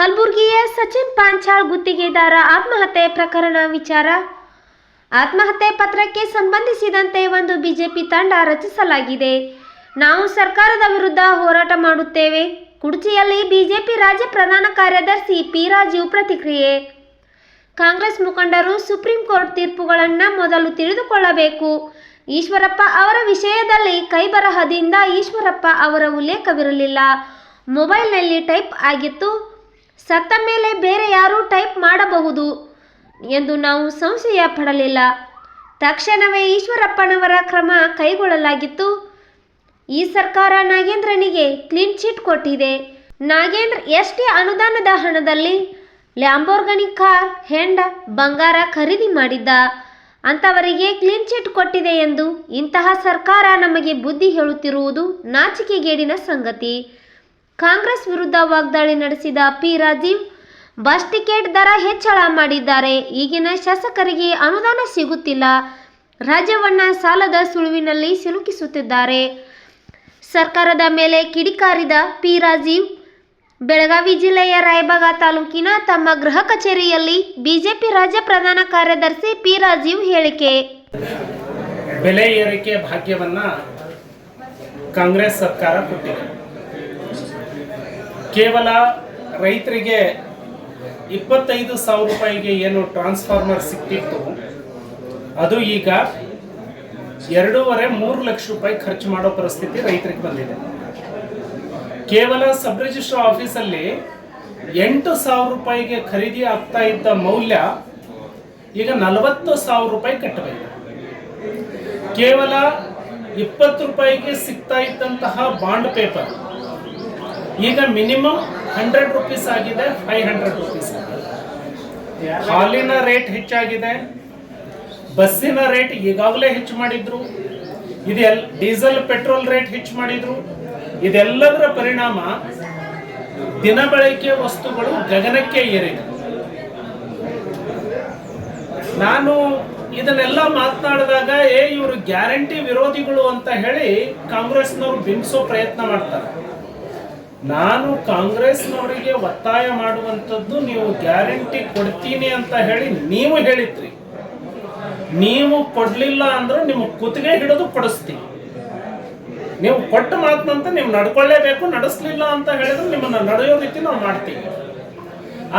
ಕಲಬುರಗಿಯ ಸಚಿನ್ ಪಾಂಚಾಳ್ ಗುತ್ತಿಗೆದಾರ ಆತ್ಮಹತ್ಯೆ ಪ್ರಕರಣ ವಿಚಾರ. ಆತ್ಮಹತ್ಯೆ ಪತ್ರಕ್ಕೆ ಸಂಬಂಧಿಸಿದಂತೆ ಒಂದು ಬಿಜೆಪಿ ತಂಡ ರಚಿಸಲಾಗಿದೆ. ನಾವು ಸರ್ಕಾರದ ವಿರುದ್ಧ ಹೋರಾಟ ಮಾಡುತ್ತೇವೆ. ಕುಡ್ಚಿಯಲ್ಲಿ ಬಿಜೆಪಿ ರಾಜ್ಯ ಪ್ರಧಾನ ಕಾರ್ಯದರ್ಶಿ ಪಿ ರಾಜೀವ್ ಪ್ರತಿಕ್ರಿಯೆ. ಕಾಂಗ್ರೆಸ್ ಮುಖಂಡರು ಸುಪ್ರೀಂ ಕೋರ್ಟ್ ತೀರ್ಪುಗಳನ್ನು ಮೊದಲು ತಿಳಿದುಕೊಳ್ಳಬೇಕು. ಈಶ್ವರಪ್ಪ ಅವರ ವಿಷಯದಲ್ಲಿ ಕೈಬರಹದಿಂದ ಈಶ್ವರಪ್ಪ ಅವರ ಉಲ್ಲೇಖವಿರಲಿಲ್ಲ. ಮೊಬೈಲ್ನಲ್ಲಿ ಟೈಪ್ ಆಗಿತ್ತು. ಸತ್ತ ಮೇಲೆ ಬೇರೆ ಯಾರೂ ಟೈಪ್ ಮಾಡಬಹುದು ಎಂದು ನಾವು ಸಂಶಯ ಪಡಲಿಲ್ಲ. ತಕ್ಷಣವೇ ಈಶ್ವರಪ್ಪನವರ ಕ್ರಮ ಕೈಗೊಳ್ಳಲಾಗಿತ್ತು. ಈ ಸರ್ಕಾರ ನಾಗೇಂದ್ರನಿಗೆ ಕ್ಲೀನ್ ಚಿಟ್ ಕೊಟ್ಟಿದೆ. ನಾಗೇಂದ್ರ ಎಷ್ಟೇ ಅನುದಾನದ ಹಣದಲ್ಲಿ ಲ್ಯಾಂಬೋರ್ಗನಿ ಕಾರ್, ಹೆಂಡ, ಬಂಗಾರ ಖರೀದಿ ಮಾಡಿದ್ದ. ಅಂಥವರಿಗೆ ಕ್ಲೀನ್ ಚಿಟ್ ಕೊಟ್ಟಿದೆ ಎಂದು ಇಂತಹ ಸರ್ಕಾರ ನಮಗೆ ಬುದ್ಧಿ ಹೇಳುತ್ತಿರುವುದು ನಾಚಿಕೆಗೇಡಿನ ಸಂಗತಿ. ಕಾಂಗ್ರೆಸ್ ವಿರುದ್ಧ ವಾಗ್ದಾಳಿ ನಡೆಸಿದ ಪಿ ರಾಜೀವ್, ಬಸ್ ಟಿಕೆಟ್ ದರ ಹೆಚ್ಚಳ ಮಾಡಿದ್ದಾರೆ. ಈಗಿನ ಶಾಸಕರಿಗೆ ಅನುದಾನ ಸಿಗುತ್ತಿಲ್ಲ. ರಾಜ್ಯವನ್ನ ಸಾಲದ ಸುಳುವಿನಲ್ಲಿ ಸಿಲುಕಿಸುತ್ತಿದ್ದಾರೆ. ಸರ್ಕಾರದ ಮೇಲೆ ಕಿಡಿಕಾರಿದ ಪಿ ರಾಜೀವ್, ಬೆಳಗಾವಿ ಜಿಲ್ಲೆಯ ರಾಯಬಾಗ ತಾಲೂಕಿನ ತಮ್ಮ ಗೃಹ ಕಚೇರಿಯಲ್ಲಿ ಬಿಜೆಪಿ ರಾಜ್ಯ ಪ್ರಧಾನ ಕಾರ್ಯದರ್ಶಿ ಪಿ ರಾಜೀವ್ ಹೇಳಿಕೆ. ಬೆಲೆ ಏರಿಕೆ ಭಾಗ್ಯವನ್ನ ಕಾಂಗ್ರೆಸ್ ಸರ್ಕಾರ ಕೊಟ್ಟಿದೆ. ಕೇವಲ ರೈತರಿಗೆ ಇಪ್ಪತ್ತೈದು ಸಾವಿರ ರೂಪಾಯಿಗೆ ಏನು ಟ್ರಾನ್ಸ್ಫಾರ್ಮರ್ ಸಿಕ್ತಿತ್ತು, ಅದು ಈಗ ಎರಡೂವರೆ ಮೂರು ಲಕ್ಷ ರೂಪಾಯಿ ಖರ್ಚು ಮಾಡೋ ಪರಿಸ್ಥಿತಿ ರೈತರಿಗೆ ಬಂದಿದೆ. ಕೇವಲ ಸಬ್ ರಿಜಿಸ್ಟ್ರಾರ್ ಆಫೀಸಲ್ಲಿ ಎಂಟು ಸಾವಿರ ರೂಪಾಯಿಗೆ ಖರೀದಿ ಆಗ್ತಾ ಇದ್ದ ಮೌಲ್ಯ ಈಗ ನಲವತ್ತು ಸಾವಿರ ರೂಪಾಯಿ ಕಟ್ಟಬೇಕು ಕೇವಲ ಇಪ್ಪತ್ತು ರೂಪಾಯಿಗೆ ಸಿಗ್ತಾ ಇದ್ದಂತಹ ಬಾಂಡ್ ಪೇಪರ್ ಈಗ ಮಿನಿಮಮ್ ಹಂಡ್ರೆಡ್ ರುಪೀಸ್ ಆಗಿದೆ, ಫೈವ್ ಹಂಡ್ರೆಡ್ ರುಪೀಸ್ ಹಾಲಿನ ರೇಟ್ ಹೆಚ್ಚಾಗಿದೆ, ಬಸ್ಸಿನ ರೇಟ್ ಈಗಾಗಲೇ ಹೆಚ್ಚು ಮಾಡಿದ್ರು, ಇದೆಲ್ಲ ಡೀಸೆಲ್, ಪೆಟ್ರೋಲ್ ರೇಟ್ ಹೆಚ್ಚು ಮಾಡಿದ್ರು. ಇದೆಲ್ಲದರ ಪರಿಣಾಮ ದಿನಬಳಕೆ ವಸ್ತುಗಳು ಗಗನಕ್ಕೆ ಏರಿದೆ. ನಾನು ಇದನ್ನೆಲ್ಲ ಮಾತನಾಡಿದಾಗ, ಏ, ಇವರು ಗ್ಯಾರಂಟಿ ವಿರೋಧಿಗಳು ಅಂತ ಹೇಳಿ ಕಾಂಗ್ರೆಸ್ನವರು ಬಿಂಬಿಸೋ ಪ್ರಯತ್ನ ಮಾಡ್ತಾರೆ. ನಾನು ಕಾಂಗ್ರೆಸ್ನವರಿಗೆ ಒತ್ತಾಯ ಮಾಡುವಂಥದ್ದು ನೀವು ಗ್ಯಾರಂಟಿ ಕೊಡ್ತೀನಿ ಅಂತ ಹೇಳಿ ನೀವು ಹೇಳಿದ್ರಿ. ನೀವು ಕೊಡ್ಲಿಲ್ಲ ಅಂದ್ರೆ ನಿಮ್ಮ ಕುತ್ತಿಗೆ ಹಿಡಿದು ಕೊಡಿಸ್ತೀನಿ. ನೀವು ಕೊಟ್ಟ ಮಾತನಂತ ನೀವು ನಡ್ಕೊಳ್ಳೇಬೇಕು, ನಡೆಸಲಿಲ್ಲ ಅಂತ ಹೇಳಿದ್ರೆ ನಿಮ್ಮನ್ನ ನಡೆಯೋ ರೀತಿ ನಾವು ಮಾಡ್ತೀವಿ.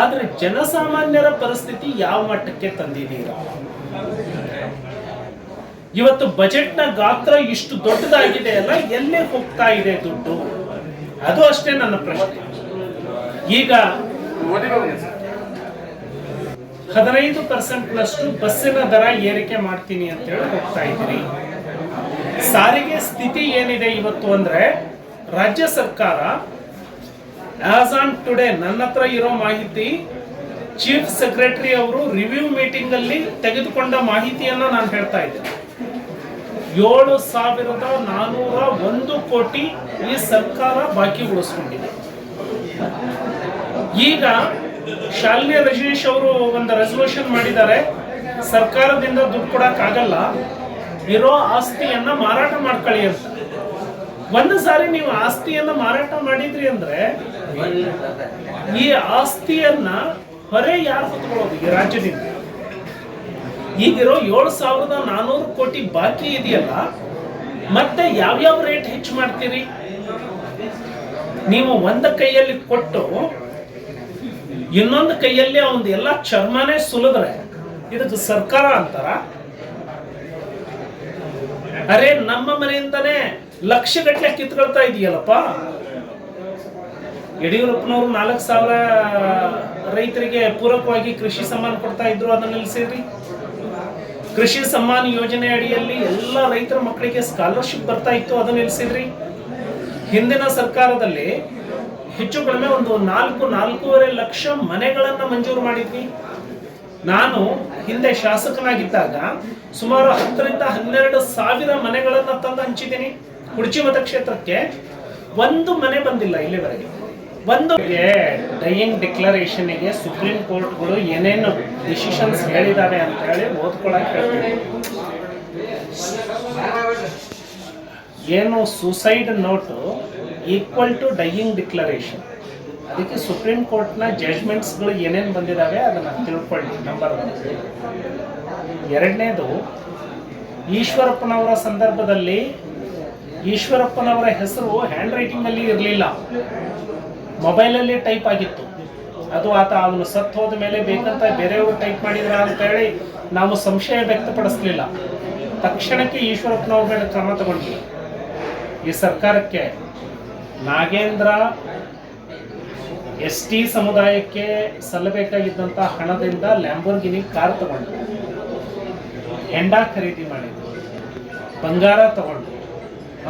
ಆದ್ರೆ ಜನಸಾಮಾನ್ಯರ ಪರಿಸ್ಥಿತಿ ಯಾವ ಮಟ್ಟಕ್ಕೆ ತಂದಿದ್ದೀರಾ? ಇವತ್ತು ಬಜೆಟ್ನ ಗಾತ್ರ ಇಷ್ಟು ದೊಡ್ಡದಾಗಿದೆ ಅಲ್ಲ, ಎಲ್ಲೇ ಹೋಗ್ತಾ ಇದೆ ದುಡ್ಡು? ಅದು ಅಷ್ಟೇ ನನ್ನ ಪ್ರಶ್ನೆ. ಈಗ ಹದಿನೈದು ಪರ್ಸೆಂಟ್ನಷ್ಟು ಬಸ್ಸಿನ ದರ ಏರಿಕೆ ಮಾಡ್ತೀನಿ ಅಂತ ಹೇಳಿ ಹೋಗ್ತಾ ಇದ್ದೀನಿ ಸಾರಿಗೆ ಸ್ಥಿತಿ ಏನಿದೆ ಇವತ್ತು ಅಂದ್ರೆ ರಾಜ್ಯ ಸರ್ಕಾರ ಆಸ್ ಆನ್ ಟುಡೇ ನನ್ನ ಹತ್ರ ಇರೋ ಮಾಹಿತಿ ಚೀಫ್ ಸೆಕ್ರೆಟರಿ ಅವರು ರಿವ್ಯೂ ಮೀಟಿಂಗ್ ಅಲ್ಲಿ ತೆಗೆದುಕೊಂಡ ಮಾಹಿತಿಯನ್ನ ನಾನು ಹೇಳ್ತಾ ಇದ್ದೇನೆ. ಏಳು ಸಾವಿರದ ನಾನೂರ ಒಂದು ಕೋಟಿ ಈ ಸರ್ಕಾರ ಬಾಕಿ ಉಳಿಸ್ಕೊಂಡಿದೆ. ಈಗ ಶಾಲಿನಿ ರಜನೀಶ್ ಅವರು ಒಂದು ರೆಸಲ್ಯೂಷನ್ ಮಾಡಿದ್ದಾರೆ. ಸರ್ಕಾರದಿಂದ ದುಡ್ಡು ಕೊಡಕ್ಕಾಗಲ್ಲ. ಇರೋ ಆಸ್ತಿಯನ್ನ ಮಾರಾಟ ಮಾಡ್ಕೊಳ್ಳಿ ಅಂತ. ಒಂದು ಸಾರಿ ನೀವು ಆಸ್ತಿಯನ್ನ ಮಾರಾಟ ಮಾಡಿದ್ರಿ ಅಂದ್ರೆ ಈ ಆಸ್ತಿಯನ್ನ ಹೊರೆ ಯಾರು ಹೊತ್ಕೊಳ್ಳೋದು ಈ ರಾಜ್ಯದಿಂದ? ಈಗಿರೋ ಏಳು ಸಾವಿರದ ನಾನೂರು ಕೋಟಿ ಬಾಕಿ ಇದೆಯಲ್ಲ, ಮತ್ತೆ ಯಾವ್ಯಾವ ರೇಟ್ ಹೆಚ್ಚು ಮಾಡ್ತೀರಿ? ನೀವು ಒಂದ ಕೈಯಲ್ಲಿ ಕೊಟ್ಟು ಇನ್ನೊಂದು ಕೈಯಲ್ಲಿ ಅವನ್ ಎಲ್ಲ ಚರ್ಮನೇ ಸುಲಿದ್ರೆ ಇದಕ್ಕೆ ಸರ್ಕಾರ ಅಂತಾರ? ಅರೆ, ನಮ್ಮ ಮನೆಯಿಂದನೇ ಲಕ್ಷ ಗಟ್ಟಲೆ ಕಿತ್ಕೊಳ್ತಾ ಇದೆಯಲ್ಲಪ್ಪ. ಯಡಿಯೂರಪ್ಪನವರು ನಾಲ್ಕು ಸಾವಿರ ರೈತರಿಗೆ ಪೂರಕವಾಗಿ ಕೃಷಿ ಸಮಾನ ಕೊಡ್ತಾ ಇದ್ರು, ಅದನ್ನ ನಿಲ್ಲಿಸಿದ್ರಿ ಕೃಷಿ ಸಮ್ಮಾನ ಯೋಜನೆ ಅಡಿಯಲ್ಲಿ ಎಲ್ಲ ರೈತರ ಮಕ್ಕಳಿಗೆ ಸ್ಕಾಲರ್ಶಿಪ್ ಬರ್ತಾ ಇತ್ತು, ಅದನ್ನ ನಿಲ್ಲಿಸಿದ್ರಿ ಹಿಂದಿನ ಸರ್ಕಾರದಲ್ಲಿ ಹೆಚ್ಚು ಕಡಿಮೆ ಒಂದು ನಾಲ್ಕು, ನಾಲ್ಕೂವರೆ ಲಕ್ಷ ಮನೆಗಳನ್ನು ಮಂಜೂರು ಮಾಡಿದ್ವಿ. ನಾನು ಹಿಂದೆ ಶಾಸಕನಾಗಿದ್ದಾಗ ಸುಮಾರು ಹತ್ತರಿಂದ ಹನ್ನೆರಡು ಸಾವಿರ ಮನೆಗಳನ್ನು ತಂದು ಹಂಚಿದ್ದೀನಿ. ಕುಡ್ಚಿ ಮತಕ್ಷೇತ್ರಕ್ಕೆ ಒಂದು ಮನೆ ಬಂದಿಲ್ಲ ಇಲ್ಲಿವರೆಗೆ. ಒಂದು ಡೈಯಿಂಗ್ ಡಿಕ್ಲರೇಷನ್ಗೆ ಸುಪ್ರೀಂ ಕೋರ್ಟ್ಗಳು ಏನೇನು ಡಿಸಿಷನ್ಸ್ ಹೇಳಿದ್ದಾರೆ ಅಂತ ಹೇಳಿ ಓದ್ಕೊಳಕ್ಕೆ ಏನು suicide note equal to dying declaration ಅದಕ್ಕೆ ಸುಪ್ರೀಂ ಕೋರ್ಟ್ನ ಜಡ್ಜ್ಮೆಂಟ್ಸ್ಗಳು ಏನೇನು ಬಂದಿದ್ದಾವೆ ಅದನ್ನು ತಿಳ್ಕೊಳ್ಳಿ ನಂಬರ್ ಒನ್ ಎರಡನೇದು, ಈಶ್ವರಪ್ಪನವರ ಸಂದರ್ಭದಲ್ಲಿ ಈಶ್ವರಪ್ಪನವರ ಹೆಸರು ಹ್ಯಾಂಡ್ ರೈಟಿಂಗಲ್ಲಿ ಇರಲಿಲ್ಲ. ಮೊಬೈಲಲ್ಲಿ ಟೈಪ್ ಆಗಿತ್ತು. ಅದು ಆತ ಅವನು ಸತ್ತು ಹೋದ ಮೇಲೆ ಬೇಕಂತ ಬೇರೆಯವರು ಟೈಪ್ ಮಾಡಿದ್ರ ಅಂತ ಹೇಳಿ ನಾವು ಸಂಶಯ ವ್ಯಕ್ತಪಡಿಸಲಿಲ್ಲ. ತಕ್ಷಣಕ್ಕೆ ಈಶ್ವರಪ್ಪನವ್ರ ಮೇಲೆ ಕ್ರಮ ತಗೊಂಡ್ವಿ ಈ ಸರ್ಕಾರಕ್ಕೆ ನಾಗೇಂದ್ರ ಎಸ್ ಟಿ ಸಮುದಾಯಕ್ಕೆ ಸಲ್ಲಬೇಕಾಗಿದ್ದಂಥ ಹಣದಿಂದ ಲ್ಯಾಂಬೋರ್ಗಿನಿ ಕಾರ್ ತಗೊಂಡು ಹೆಂಡ ಖರೀದಿ ಮಾಡಿದ್ರು. ಬಂಗಾರ ತಗೊಂಡು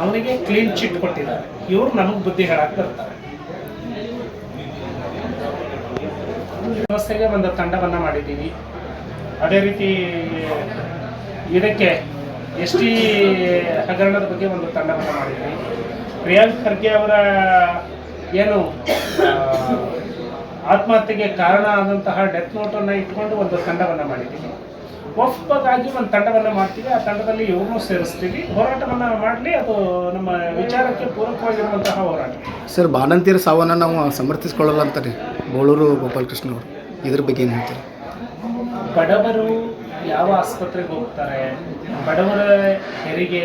ಅವನಿಗೆ ಕ್ಲೀನ್ ಚಿಟ್ ಕೊಟ್ಟಿದ್ದಾರೆ. ಇವ್ರು ನಮಗೆ ಬುದ್ಧಿ ಹೇಳಕ್ಕೆ ಬರ್ತಾರೆ. ವ್ಯವಸ್ಥೆಗೆ ಒಂದು ತಂಡವನ್ನು ಮಾಡಿದ್ದೀವಿ. ಅದೇ ರೀತಿ, ಇದಕ್ಕೆ ಎಸ್ ಟಿ ಹಗರಣದ ಬಗ್ಗೆ ಒಂದು ತಂಡವನ್ನು ಮಾಡಿದ್ದೀವಿ. ಪ್ರಿಯಾಂಕ್ ಖರ್ಗೆ ಅವರ ಏನು ಆತ್ಮಹತ್ಯೆಗೆ ಕಾರಣ ಆದಂತಹ ಡೆತ್ ನೋಟನ್ನು ಇಟ್ಕೊಂಡು ಒಂದು ತಂಡವನ್ನು ಮಾಡಿದ್ದೀವಿ. ಒಪ್ಪಗಾಗಿ ಒಂದು ತಂಡವನ್ನು ಮಾಡ್ತೀವಿ. ಆ ತಂಡದಲ್ಲಿ ಇವ್ರನ್ನೂ ಸೇರಿಸ್ತೀವಿ. ಹೋರಾಟವನ್ನು ಮಾಡಲಿ, ಅದು ನಮ್ಮ ವಿಚಾರಕ್ಕೆ ಪೂರಕವಾಗಿರುವಂತಹ ಹೋರಾಟ. ಸರ್, ಬಾಣಂತಿಯರ ಸಾವನ್ನು ನಾವು ಸಮರ್ಥಿಸ್ಕೊಳ್ಳಲ್ಲ ಅಂತಾರೆ. ಬೋಳೂರು ಗೋಪಾಲಕೃಷ್ಣ ಅವರು ಇದ್ರ ಬಗ್ಗೆ ಏನು ಹೇಳ್ತಾರೆ? ಬಡವರು ಯಾವ ಆಸ್ಪತ್ರೆಗೆ ಹೋಗ್ತಾರೆ ಬಡವರ ಹೆರಿಗೆ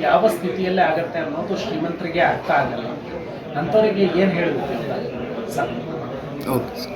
ಯಾವ ಸ್ಥಿತಿಯಲ್ಲಿ ಆಗುತ್ತೆ ಅನ್ನೋದು ಶ್ರೀಮಂತರಿಗೆ ಅರ್ಥ ಆಗಲ್ಲ. ಅಂಥವರಿಗೆ ಏನು ಹೇಳಬೇಕು ಸರ್. Okay sir.